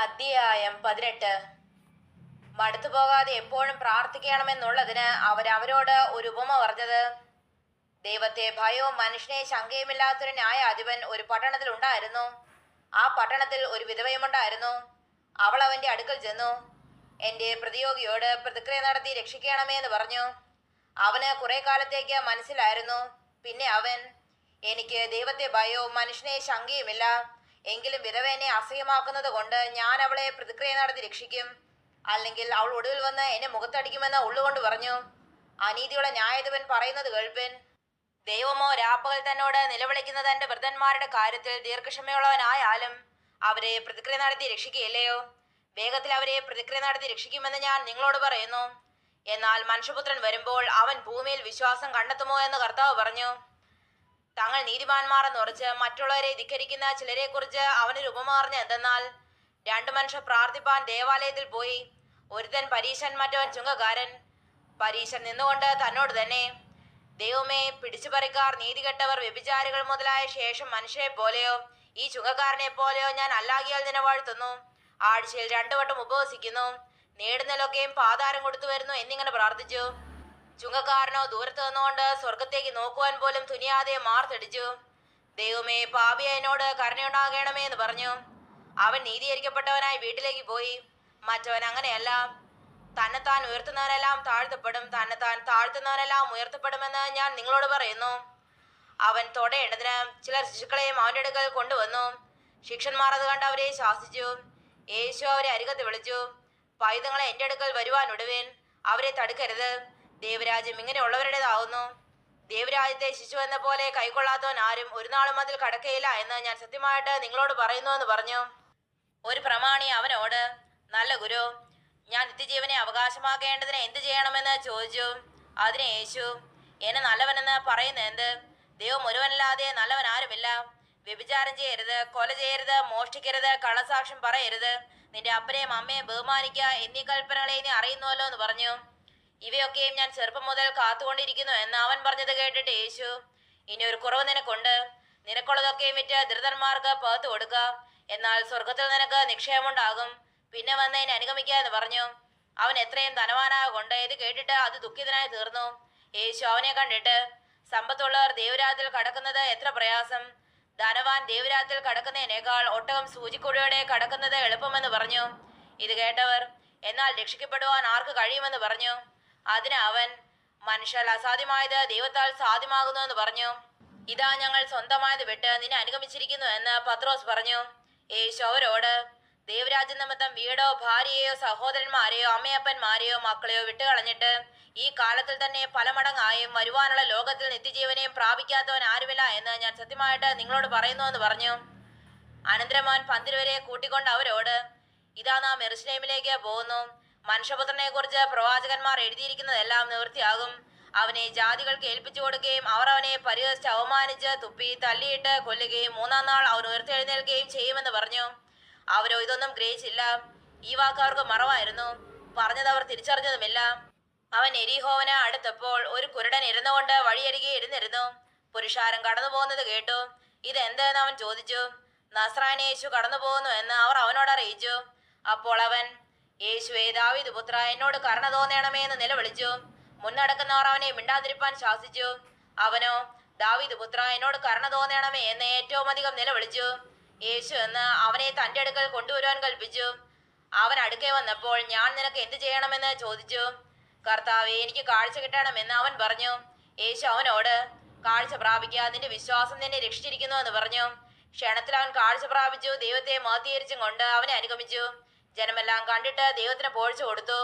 അധ്യായം പതിനെട്ട്. മടുത്തു പോകാതെ എപ്പോഴും പ്രാർത്ഥിക്കണമെന്നുള്ളതിന് അവരവരോട് ഒരു ഉപമ പറഞ്ഞത്. ദൈവത്തെ ഭയവും മനുഷ്യനെ ശങ്കയുമില്ലാത്തൊരു ന്യായാധിപൻ ഒരു പട്ടണത്തിൽ ഉണ്ടായിരുന്നു. ആ പട്ടണത്തിൽ ഒരു വിധവയുമുണ്ടായിരുന്നു അവൾ അവന്റെ അടുക്കൽ ചെന്നു. എന്റെ പ്രതിയോഗിയോട് പ്രതിക്രിയ നടത്തി രക്ഷിക്കണമേ എന്ന് പറഞ്ഞു. അവന് കുറെ കാലത്തേക്ക് മനസ്സിലായിരുന്നു. പിന്നെ അവൻ എനിക്ക് ദൈവത്തെ ഭയവും മനുഷ്യനെ ശങ്കയുമില്ല. എങ്കിലും വിധവ എന്നെ അസഹ്യമാക്കുന്നത് കൊണ്ട് ഞാൻ അവളെ പ്രതിക്രിയ നടത്തി രക്ഷിക്കും. അല്ലെങ്കിൽ അവൾ ഒടുവിൽ വന്ന് എന്നെ മുഖത്തടിക്കുമെന്ന് ഉള്ളുകൊണ്ട് പറഞ്ഞു. അനീതിയുടെ ന്യായാധിപൻ പറയുന്നത് കേൾപ്പൻ. ദൈവമോ രാപ്പകൽ തന്നോട് നിലവിളിക്കുന്ന തന്റെ വൃദ്ധന്മാരുടെ കാര്യത്തിൽ ദീർഘക്ഷമയുള്ളവനായാലും അവരെ പ്രതിക്രിയ നടത്തി രക്ഷിക്കുകയില്ലയോ? വേഗത്തിൽ അവരെ പ്രതിക്രിയ നടത്തി രക്ഷിക്കുമെന്ന് ഞാൻ നിങ്ങളോട് പറയുന്നു. എന്നാൽ മനുഷ്യപുത്രൻ വരുമ്പോൾ അവൻ ഭൂമിയിൽ വിശ്വാസം കണ്ടെത്തുമോ എന്ന് കർത്താവ് പറഞ്ഞു. തങ്ങൾ നീതിമാന്മാർ എന്നുറച്ച് മറ്റുള്ളവരെ ധിക്കരിക്കുന്ന ചിലരെ കുറിച്ച് അവനൊരു രൂപമാറിഞ്ഞ എന്തെന്നാൽ രണ്ടു മനുഷ്യർ പ്രാർത്ഥിപ്പാൻ ദേവാലയത്തിൽ പോയി. ഒരുത്തൻ പരീശൻ മറ്റവൻ ചുങ്കക്കാരൻ. പരീശൻ നിന്നുകൊണ്ട് തന്നോട് തന്നെ ദൈവമേ പിടിച്ചുപറിക്കാർ നീതികെട്ടവർ വ്യഭിചാരികൾ മുതലായ ശേഷം മനുഷ്യരെ പോലെയോ ഈ ചുങ്കക്കാരനെ പോലെയോ ഞാൻ അല്ലാകിയാൽ നിന്നെ വാഴ്ത്തുന്നു. ആഴ്ചയിൽ രണ്ടു വട്ടം ഉപവസിക്കുന്നു. നേടുന്നതിലൊക്കെയും പാതാരം കൊടുത്തു വരുന്നു എന്നിങ്ങനെ പ്രാർത്ഥിച്ചു. ചുങ്കക്കാരനോ ദൂരത്ത് നിന്നുകൊണ്ട് സ്വർഗത്തേക്ക് നോക്കുവാൻ പോലും തുനിയാതെ മാർത്തടിച്ചു. ദൈവമേ പാപി എന്നോട് കരുണയുണ്ടാകണമേ എന്ന് പറഞ്ഞു. അവൻ നീതീകരിക്കപ്പെട്ടവനായി വീട്ടിലേക്ക് പോയി. മറ്റവൻ അങ്ങനെയല്ല. തന്നെത്താൻ ഉയർത്തുന്നവനെല്ലാം താഴ്ത്തപ്പെടും. തന്നെത്താൻ താഴ്ത്തുന്നവനെല്ലാം ഉയർത്തപ്പെടുമെന്ന് ഞാൻ നിങ്ങളോട് പറയുന്നു. അവൻ തൊടയേണ്ടതിന് ചിലർ ശിശുക്കളെയും അവന്റെ അടുക്കൽ കൊണ്ടുവന്നു. ശിക്ഷന്മാർ അത് കണ്ട് അവരെ ശാസിച്ചു. യേശു അവരെ അരികത്ത് വിളിച്ചു. പൈതങ്ങളെ എന്റെ അടുക്കൽ വരുവാൻ വരുവാനൊടുവേൻ അവരെ തടുക്കരുത്. ദേവരാജ്യം ഇങ്ങനെയുള്ളവരുടേതാവുന്നു? ദേവരാജ്യത്തെ ശിശു എന്ന പോലെ കൈക്കൊള്ളാത്തവൻ ആരും ഒരു നാളും അതിൽ കടക്കയില്ല എന്ന് ഞാൻ സത്യമായിട്ട് നിങ്ങളോട് പറയുന്നു എന്ന് പറഞ്ഞു. ഒരു പ്രമാണി അവനോട് നല്ല ഗുരു ഞാൻ നിത്യജീവനെ അവകാശമാക്കേണ്ടതിന് എന്ത് ചെയ്യണമെന്ന് ചോദിച്ചു. അതിനെ യേശു എന്നെ നല്ലവനെന്ന് പറയുന്ന എന്ത്? ദൈവം ഒരുവനല്ലാതെ നല്ലവൻ ആരുമില്ല. വ്യഭിചാരം ചെയ്യരുത് കൊല ചെയ്യരുത് മോഷ്ടിക്കരുത് കള്ളസാക്ഷ്യം പറയരുത്. നിന്റെ അപ്പനെയും അമ്മയെയും ബഹുമാനിക്കുക എന്നീ കൽപ്പനകളെ നീ അറിയുന്നുവല്ലോ എന്ന് പറഞ്ഞു. ഇവയൊക്കെയും ഞാൻ ചെറുപ്പം മുതൽ കാത്തുകൊണ്ടിരിക്കുന്നു എന്ന് അവൻ പറഞ്ഞത് കേട്ടിട്ട് യേശു ഇനി ഒരു കുറവ് നിനക്കുണ്ട്. നിനക്കുള്ളതൊക്കെയും വിറ്റ് ധൃതന്മാർക്ക് പുറത്തു കൊടുക്ക. എന്നാൽ സ്വർഗത്തിൽ നിനക്ക് നിക്ഷേപമുണ്ടാകും. പിന്നെ വന്ന് എന്നെ അനുഗമിക്കുക എന്ന് പറഞ്ഞു. അവൻ എത്രയും ധനവാനാകൊണ്ട് ഇത് കേട്ടിട്ട് അത് ദുഃഖിതനായി തീർന്നു. യേശു അവനെ കണ്ടിട്ട് സമ്പത്തുള്ളവർ ദേവരാത്തിൽ കടക്കുന്നത് എത്ര പ്രയാസം. ധനവാൻ ദേവരാത്തിൽ കടക്കുന്നതിനേക്കാൾ ഒട്ടകം സൂചിക്കുഴിയോടെ കടക്കുന്നത് എളുപ്പമെന്ന് പറഞ്ഞു. ഇത് കേട്ടവർ എന്നാൽ രക്ഷിക്കപ്പെടുവാൻ ആർക്ക് കഴിയുമെന്ന് പറഞ്ഞു. അതിന് അവൻ മനുഷ്യൽ അസാധ്യമായത് ദൈവത്താൽ സാധ്യമാകുന്നു എന്ന് പറഞ്ഞു. ഇതാ ഞങ്ങൾ സ്വന്തമായത് വിട്ട് നിന്നെ അനുഗമിച്ചിരിക്കുന്നു എന്ന് പത്രോസ് പറഞ്ഞു. യേശു അവരോട് ദൈവരാജ്യ നിമിത്തം വീടോ ഭാര്യയോ സഹോദരന്മാരെയോ അമ്മയപ്പന്മാരെയോ മക്കളെയോ വിട്ടുകളഞ്ഞിട്ട് ഈ കാലത്തിൽ തന്നെ പല മടങ്ങായും വരുവാനുള്ള ലോകത്തിൽ നിത്യജീവനെയും പ്രാപിക്കാത്തവൻ ആരുമില്ല എന്ന് ഞാൻ സത്യമായിട്ട് നിങ്ങളോട് പറയുന്നു എന്ന് പറഞ്ഞു. അനന്തരമാൻ പന്തിരുവരെ കൂട്ടിക്കൊണ്ട് അവരോട് ഇതാ നാം എറുസലേമിലേക്ക് പോകുന്നു. മനുഷ്യപുത്രനെ കുറിച്ച് പ്രവാചകന്മാർ എഴുതിയിരിക്കുന്നതെല്ലാം നിവൃത്തിയാകും. അവനെ ജാതികൾക്ക് ഏൽപ്പിച്ചു കൊടുക്കുകയും അവർ അവനെ പരിഹസിച്ച് അവമാനിച്ച് തുപ്പി തല്ലിയിട്ട് കൊല്ലുകയും മൂന്നാം നാൾ അവൻ ഉയർത്തെഴുന്നേൽക്കുകയും ചെയ്യുമെന്ന് പറഞ്ഞു. അവരോ ഇതൊന്നും ഗ്രഹിച്ചില്ല. ഈ വാക്ക് അവർക്ക് മറവായിരുന്നു. പറഞ്ഞത് അവർ തിരിച്ചറിഞ്ഞതുമില്ല. അവൻ എരിഹോവന് അടുത്തപ്പോൾ ഒരു കുരുടൻ ഇരുന്നുകൊണ്ട് വഴിയരികെ ഇരുന്നിരുന്നു. പുരുഷാരം കടന്നു പോകുന്നത് കേട്ടു. ഇതെന്തെന്ന്? അവൻ ചോദിച്ചു. നസ്രാനേശു കടന്നു പോകുന്നു എന്ന് അവർ അവനോട് അറിയിച്ചു. അപ്പോൾ അവൻ യേശുവേ ദാവിദ് പുത്ര എന്നോട് കരുണ തോന്നണമേ എന്ന് നിലവിളിച്ചു. മുന്നടക്കുന്നവർ അവനെ മിണ്ടാതിരിപ്പാൻ ശാസിച്ചു. അവനോ ദാവിദ് പുത്ര എന്നോട് കരുണ തോന്നണമേ എന്ന് ഏറ്റവും അധികം നിലവിളിച്ചു. യേശു എന്ന് അവനെ തന്റെ അടുക്കൽ കൊണ്ടുവരുവാൻ കൽപ്പിച്ചു. അവൻ അടുക്കെ വന്നപ്പോൾ ഞാൻ നിനക്ക് എന്ത് ചെയ്യണമെന്ന് ചോദിച്ചു. കർത്താവെ എനിക്ക് കാഴ്ച കിട്ടണമെന്ന് അവൻ പറഞ്ഞു. യേശു അവനോട് കാഴ്ച പ്രാപിക്കുക നിന്റെ വിശ്വാസം നിന്നെ രക്ഷിച്ചിരിക്കുന്നു എന്ന് പറഞ്ഞു. ക്ഷണത്തിൽ അവൻ കാഴ്ച പ്രാപിച്ചു ദൈവത്തെ മാതീകരിച്ചും കൊണ്ട് അവനെ അനുഗമിച്ചു. ജനമെല്ലാം കണ്ടിട്ട് ദൈവത്തിന് പോഴ്ച കൊടുത്തു.